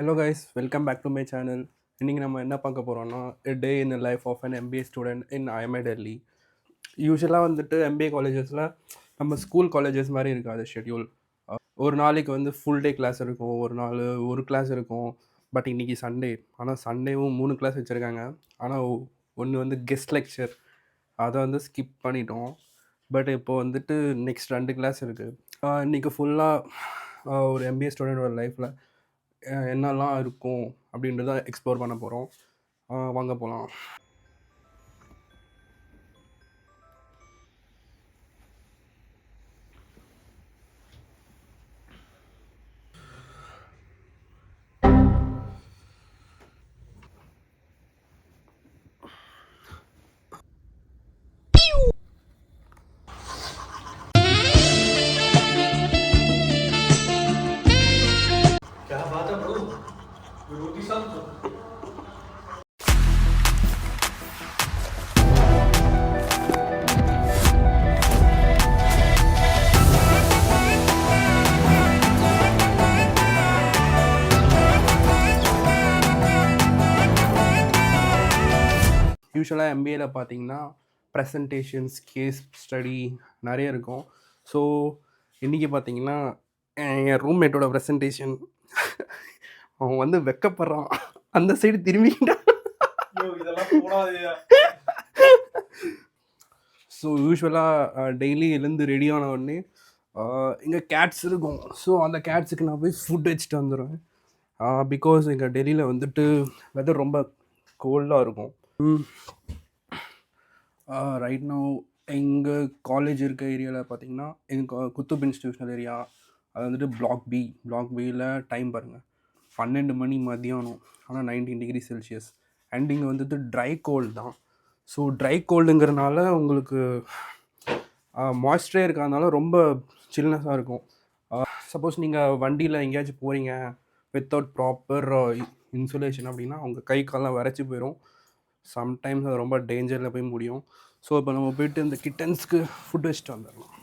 Hello guys welcome back to my channel இன்றைக்கி நம்ம என்ன பார்க்க போகிறோம்னா day in life of an MBA student in IMA Delhi யூஸ்வலாக வந்துட்டு எம்பிஏ காலேஜஸில் நம்ம ஸ்கூல் காலேஜஸ் மாதிரி இருக்காது ஷெட்யூல் ஒரு நாளைக்கு வந்து ஃபுல் டே கிளாஸ் இருக்கும் ஒரு நாள் ஒரு கிளாஸ் இருக்கும். பட் இன்றைக்கி சண்டே ஆனால் சண்டேவும் மூணு கிளாஸ் வச்சுருக்காங்க. ஆனால் ஒன்று வந்து கெஸ்ட் லெக்சர் அதை வந்து ஸ்கிப் பண்ணிட்டோம். பட் இப்போ வந்துட்டு நெக்ஸ்ட் ரெண்டு கிளாஸ் இருக்குது இன்றைக்கி ஃபுல்லாக ஒரு எம்பிஏ ஸ்டூடெண்டோட லைஃப்பில் என்னெல்லாம் இருக்கும் அப்படின்றத எக்ஸ்ப்ளோர் பண்ண போகிறோம் வாங்க போகலாம் யூஸ்வலாக எம்பிஏல பார்த்தீங்கன்னா ப்ரெசன்டேஷன்ஸ் கேஸ் ஸ்டடி நிறைய இருக்கும். ஸோ இன்றைக்கி பார்த்தீங்கன்னா என் ரூம்மேட்டோட ப்ரெசன்டேஷன் அவன் வந்து வெக்கப்படுறான். அந்த சைடு திரும்பிக்கிட்டான். ஸோ யூஸ்வலாக டெய்லி எழுந்து ரெடி ஆன உடனே இங்கே கேட்ஸ் இருக்கும். ஸோ அந்த கேட்ஸுக்கு நான் போய் ஃபுட் வச்சுட்டு வந்துடுவேன் பிகாஸ் எங்கள் டெல்லியில் வந்துட்டு வெதர் ரொம்ப கோல்டாக இருக்கும். ரைட் நோ எங்கள் காலேஜ் இருக்க ஏரியாவில் பார்த்தீங்கன்னா எங்கள் குத்துப் இன்ஸ்டியூஷனல் ஏரியா அது வந்துட்டு பிளாக் பி பிளாக் பியில் டைம் பாருங்கள் பன்னெண்டு மணி மதியானம் ஆனால் நைன்டீன் டிகிரி செல்சியஸ் அண்ட் இங்கே வந்துட்டு ட்ரை கோல்டு தான். ஸோ ட்ரை கோல்டுங்கிறனால உங்களுக்கு மாய்ஸ்டரே இருக்கிறதுனால ரொம்ப சில்னஸாக இருக்கும். சப்போஸ் நீங்கள் வண்டியில் எங்கேயாச்சும் போகிறீங்க வித்தவுட் ப்ராப்பர் இன்சுலேஷன் அப்படின்னா உங்கள் கை காலெலாம் வரைச்சி போயிடும் சம்டைம்ஸ் அது ரொம்ப டேஞ்சரில் போய் முடியும். ஸோ இப்போ நம்ம போயிட்டு இந்த கிட்டன்ஸ்க்கு ஃபுட் வச்சுட்டு வந்துடலாம்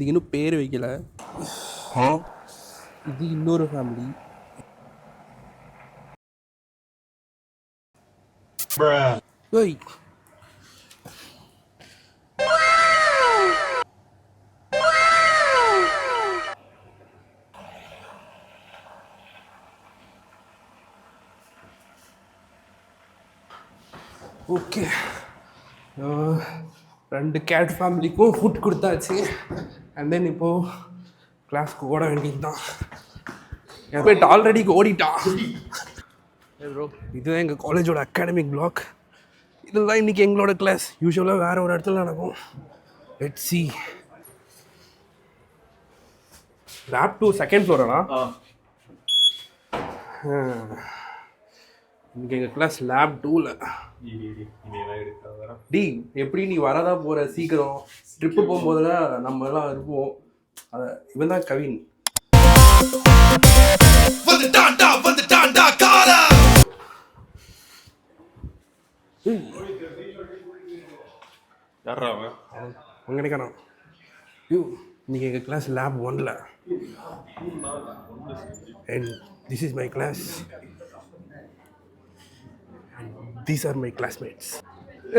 இதுக்கு இன்னும் பேர் வைக்கல. இது இன்னொரு ஃபேமிலி ஓய். ஓகே ரெண்டு கேட் ஃபேமிலிக்கும் ஃபுட் கொடுத்தாச்சு. அண்ட் தென் இப்போது கிளாஸ்க்கு ஓட வேண்டியது தான் என் போயிட்டு ஆல்ரெடி ஓடிட்டான் ப்ரோ இதுதான் எங்கள் காலேஜோட அகாடமிக் பிளாக் இதுதான் இன்றைக்கி எங்களோட கிளாஸ் யூஸ்வலாக வேறு ஒரு இடத்துல நடக்கும். Let see lab two second Flora இன்றைக்கி எங்கள் கிளாஸ் லேப் டூவில் டி எப்படி நீ வரதா போகிற சீக்கிரம். ட்ரிப்பு போகும்போதெல்லாம் நம்ம எல்லாம் இருப்போம். அதை இவன் தான் கவின். நினைக்கிறான் யூ இன்னைக்கு எங்கள் கிளாஸ் லேப் ஒன்ல. And this is my class these are my classmates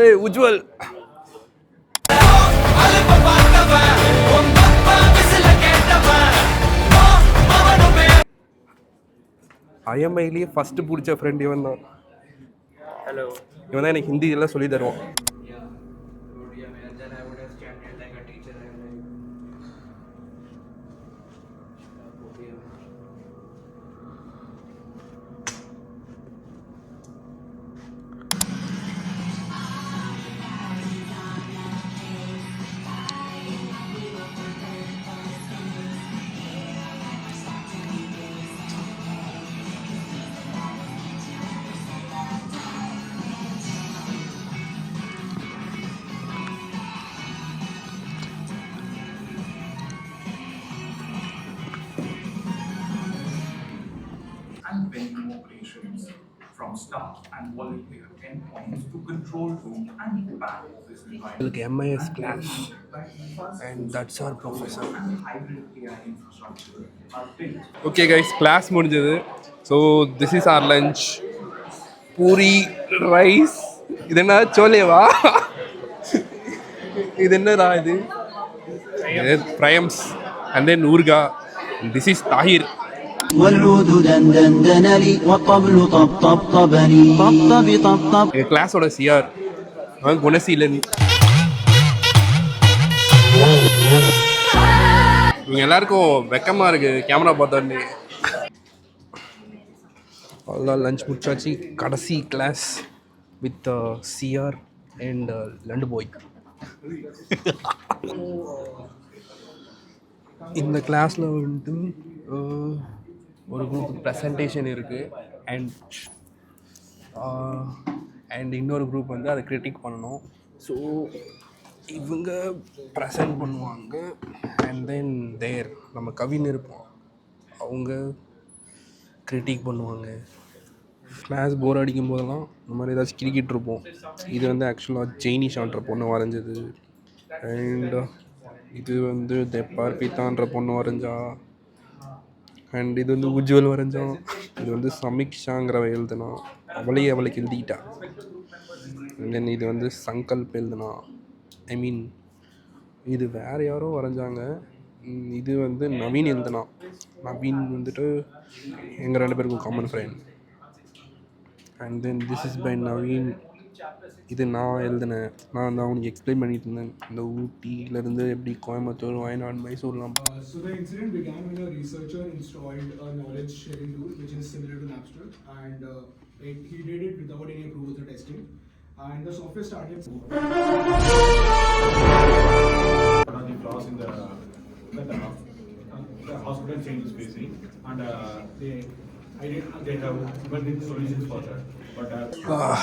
ஏய் உஜ்வல் ஐஎம்ஐலேயே ஃபஸ்ட்டு பிடிச்ச ஃப்ரெண்ட் இவன் தான் ஹலோ இவன் தான் எனக்கு ஹிந்தி எல்லாம் சொல்லி தருவான். Operations from start and volunteer endpoints to control room and back office environment. இதுக்கு MIS class and that's our professor And infrastructure are built okay guys class முடிஞ்சது so this is our lunch puri rice இது என்ன சோலேவா இது என்னடா இது ப்ரையம்ஸ் and then ஊர்கா திஸ் இஸ் தாஹிர் والعود دندن دن لي والطبل طب طب طبني طب طب طب எங்கள் கிளாஸோட சிஆர் அவன் குணசீலன் இவங்க எல்லாருக்கும் வெக்கமாக இருக்குது கேமரா பார்த்தோன்னே அவ்வளோதான் லஞ்ச் முடிச்சாச்சு கடைசி கிளாஸ் வித் சிஆர் அண்ட் லண்டு பாய் இந்த கிளாஸில் வந்துட்டு uh, ஒரு குரூப் ப்ரெசன்டேஷன் இருக்குது அண்ட் அண்ட் இன்னொரு குரூப் வந்து அதை கிரிட்டிக் பண்ணணும். ஸோ இவங்க ப்ரெசன்ட் பண்ணுவாங்க. அண்ட் தென் தேர் நம்ம கவின் இருப்போம். அவங்க கிரிட்டிக் பண்ணுவாங்க. கிளாஸ் போர் அடிக்கும் போதெல்லாம் இந்த மாதிரி ஏதாச்சும் கிரிக்கெட் இருப்போம். இது வந்து ஆக்சுவலாக ஜெய்னிஷான்ற பொண்ணு வரைஞ்சது. அண்ட் இது வந்து தெப்பார் பித்தான்ற பொண்ணு வரைஞ்சா. அண்ட் இது வந்து உஜ்வல் வரைஞ்சான் இது வந்து சமீக்ஷாங்கிறவ எழுதுனா அவளையே அவளுக்கு எழுதிக்கிட்டா தென் இது வந்து சங்கல்ப் எழுதுனா ஐ மீன் இது வேறு யாரோ வரைஞ்சாங்க. இது வந்து நவீன் எழுதுனா. நவீன் வந்துட்டு எங்கள் ரெண்டு பேருக்கும் common friend and then this is by Naveen. இது நான் எழுதினேன் நான் வந்து அவனுக்கு எக்ஸ்பிளைன் பண்ணிட்டு இருந்தேன் இந்த ஊட்டியிலேருந்து எப்படி கோயம்புத்தூர் வயநாடு மைசூர்லாம் Uh, so the incident began when a researcher installed a knowledge sharing tool which is similar to Napster and uh, it, he did it without any approvals or testing and the software started one of the flaws in the, the, uh, the hospital change is facing and uh, they, I did, they have built solutions for that. But uh,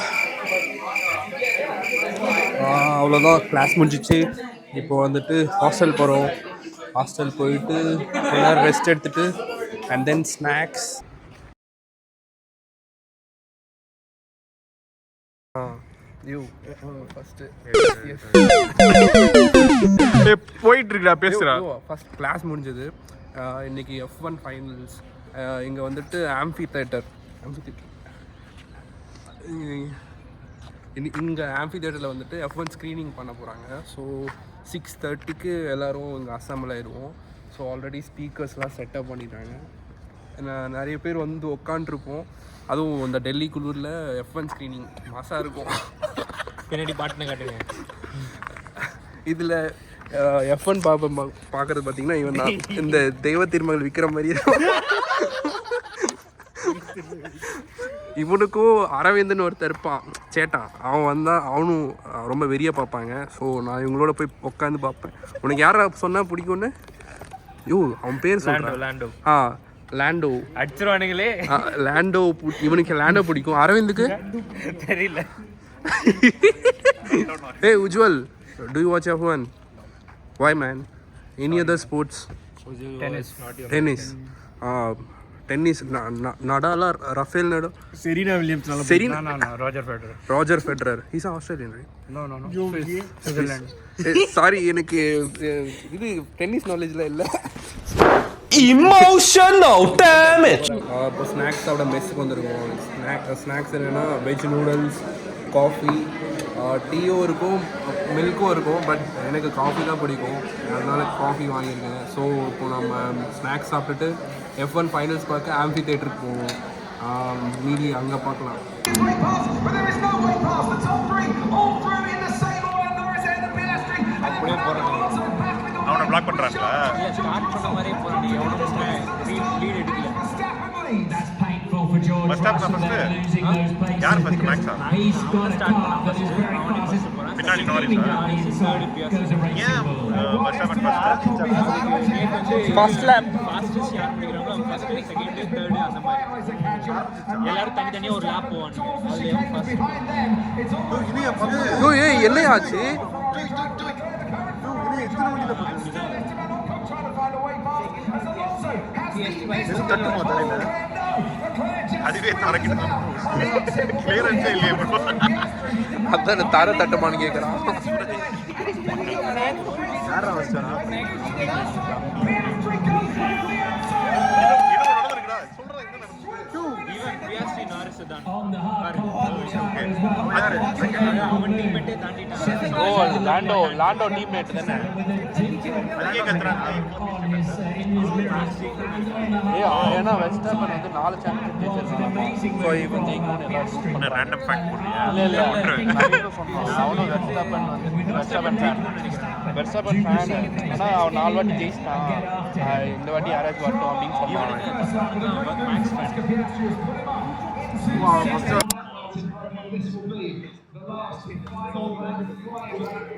அவ்வளோதான் class முடிஞ்சிச்சு. இப்போ வந்துட்டு hostel போகிறோம் hostel போயிட்டு நேரம் rest எடுத்துட்டு and then snacks you first போயிட்டு இருக்கா பேசுறா ஃபஸ்ட் கிளாஸ் முடிஞ்சது. இன்னைக்கு எஃப் ஒன் ஃபைனல்ஸ் இங்கே வந்துட்டு ஆம்ஃபி தேட்டர் ஆம்ஃபி தேட்டர் இங்கே ஆம்ஃபி தேட்டரில் வந்துட்டு எஃப் ஒன் ஸ்க்ரீனிங் பண்ண போகிறாங்க ஸோ சிக்ஸ் தேர்ட்டிக்கு எல்லோரும் இங்கே அசம்பிள் ஆயிடுவோம் ஸோ ஆல்ரெடி ஸ்பீக்கர்ஸ்லாம் செட்டப் பண்ணிட்டாங்க. நிறைய பேர் வந்து உட்காண்ட்ருப்போம் அதுவும் இந்த டெல்லி குளூரில் எஃப் ஒன் ஸ்க்ரீனிங் மாசாக இருக்கும். பின்னாடி பாட்டுன்னு காட்டுங்க. இதில் எஃப் ஒன் பார்ப்ப பார்க்குறது பார்த்தீங்கன்னா இவன் தான். இந்த தெய்வ திருமகள் விற்கிற மாதிரி இவனுக்கும் அரவிந்தன் ஒருத்தர் இருப்பான். சேட்டான் அவன் வந்தால் அவனும் ரொம்ப வெறிய பார்ப்பாங்க. ஸோ நான் இவங்களோட போய் உட்காந்து பார்ப்பேன். உனக்கு யாரை சொன்னால் பிடிக்கும்னு? யோ அவன் பேர் சொல்கிறான் லாண்டோ ஆ லேண்டோ. அடிச்சிருவானுங்களே. லேண்டோ இவனுக்கு லேண்டோ பிடிக்கும். அரவிந்துக்கு? தெரியல. Hey Ujwal, do you watch F1? Why man? Any other sports? Tennis Tennis. Nadal or Rafael Nadal? Serena Williams நான் Roger Federer. right? No no no Switzerland sorry எனக்கு ah, இது tennis நாலேஜ்ல இல்லை. Emotional damage. இப்போ snacks சாப்பிட மெஸ்ஸுக்கு வந்திருக்கோம் snack snacks என்னென்னா veg noodles coffee டீயும் இருக்கும் மில்க்கும் இருக்கும் பட் எனக்கு காஃபி தான் பிடிக்கும். அதனால காஃபி வாங்கியிருக்கேன். ஸோ இப்போ நம்ம ஸ்நாக்ஸ் சாப்பிட்டுட்டு எஃப் ஒன் ஃபைனல்ஸ் பார்க்க ஆம்பி தேட்டருக்கு போவோம் மீதி அங்கே பார்க்கலாம். அவனை பிளாக் பண்றாங்களா ஸ்டார்ட் பண்ண மாதிரியே போறீங்க எவ்வளோ ஹாஃப் தான் ஃபர்ஸ்ட் யார் ஃபர்ஸ்ட் மேக்ஸா பின்னாடி நாரிஸா ஏன் first half first first lab fastest யார் முடிக்கிறாங்களோ அவங்க ஃபர்ஸ்ட் செகண்ட் தேர்ட் அந்த மாதிரி எல்லாரும் தனித்தனியாக ஒரு லேப் போவாங்க அதுல ஃபர்ஸ்ட் ஐயோ ஏய் என்ன ஆச்சு தட்டுமா தலையில அதுவே தரக்கிட்டு கிளியரன்ஸே இல்லையே ப்ரோ அதான் தர தட்டுமான்னு கேட்குறான் யாரா ஓ ஈவன் லாண்டோ லாண்டோ டீம்மேட் தானே ஏ ஏன்னா வெஸ்டர்மன் வந்து நாலு சாம்பியன் ஜெயிச்சிருக்காங்க ஸோ இவன் ஜெயிக்கணும்னு எல்லாரும் ரேண்டம் ஃபேக்ட் போடுறியா இல்லை இல்லை அவனும் வெஸ்டர்மன் வந்து வெஸ்டர்மன் ஃபேன் வெஸ்டர்மன் ஃபேன் ஆனால் அவன் நாலு வாட்டி ஜெயிச்சிட்டான் இந்த வாட்டி யாராச்சும் வரட்டும் அப்படின்னு this will be the last final and final round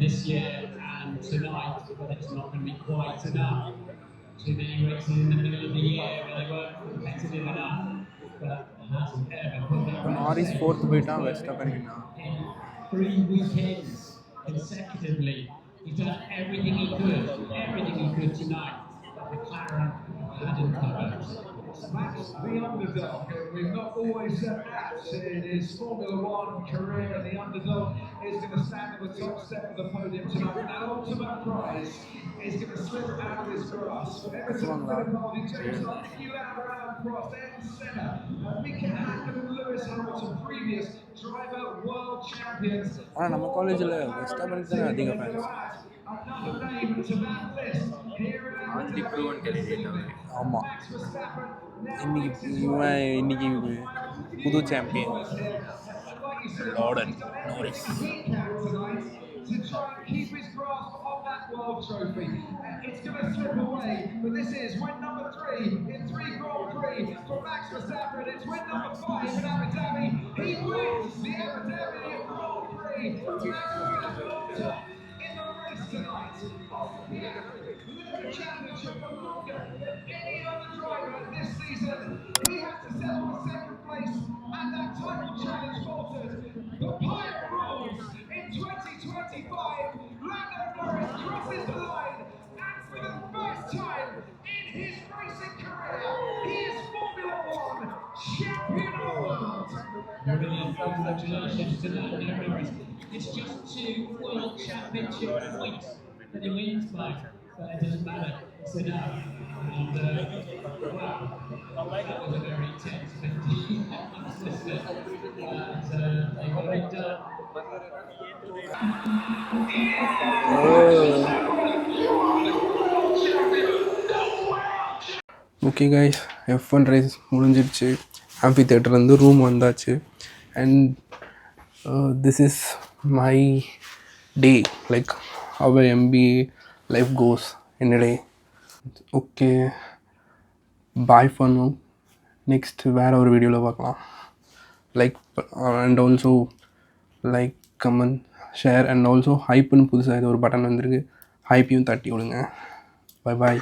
this year and tonight, but it's not going to be quite enough. to be in the middle of the year where they weren't competitive enough. But fourth beta Verstappen in three weekends consecutively. He's done everything he could, everything he could tonight. McLaren Max the underdog. We've not always said that in his Formula One career. The underdog is going to stand at the top step of the podium tonight. And that ultimate prize is going to slip out of his grasp. Emerson Fittipaldi, James Hunt, Hugh Abraham, Prost, Ayrton Senna, uh, Mika Hakkinen, and Lewis Hamilton, previous driver world champions. ஆனால் நம்ம காலேஜில் வெஸ்டர்மன் தானே அதிக fans Another name to that list here in ஆமாம் இன்னைக்கு இவன் இன்னைக்கு புது champion லார்டன் Norris to try and keep his grasp on that world trophy. Uh, It's going to slip away, but this is win number three in three Grand Prix for Max Verstappen. It's win number five in Abu Dhabi. He wins the Abu Dhabi Grand Prix. Max Verstappen Brilliant. Congratulations to Lando Norris. It's just two World Championship points that he wins by, but it doesn't matter. It's enough. And, uh, wow, that was a very tense 15 minutes, wasn't it? But uh, they got it done. Okay guys F one race முடிஞ்சிருச்சு ஆம்பி தேட்டர்லேருந்து room வந்தாச்சு and this is my day like our MBA life goes என்னடே okay bye பண்ணும் next வேறு ஒரு வீடியோவில் பார்க்கலாம். Like and also like comment share and also ஹைப்புன்னு புதுசாக ஏதோ ஒரு பட்டன் வந்திருக்கு. ஹைப்பையும் தட்டி விடுங்க. Bye bye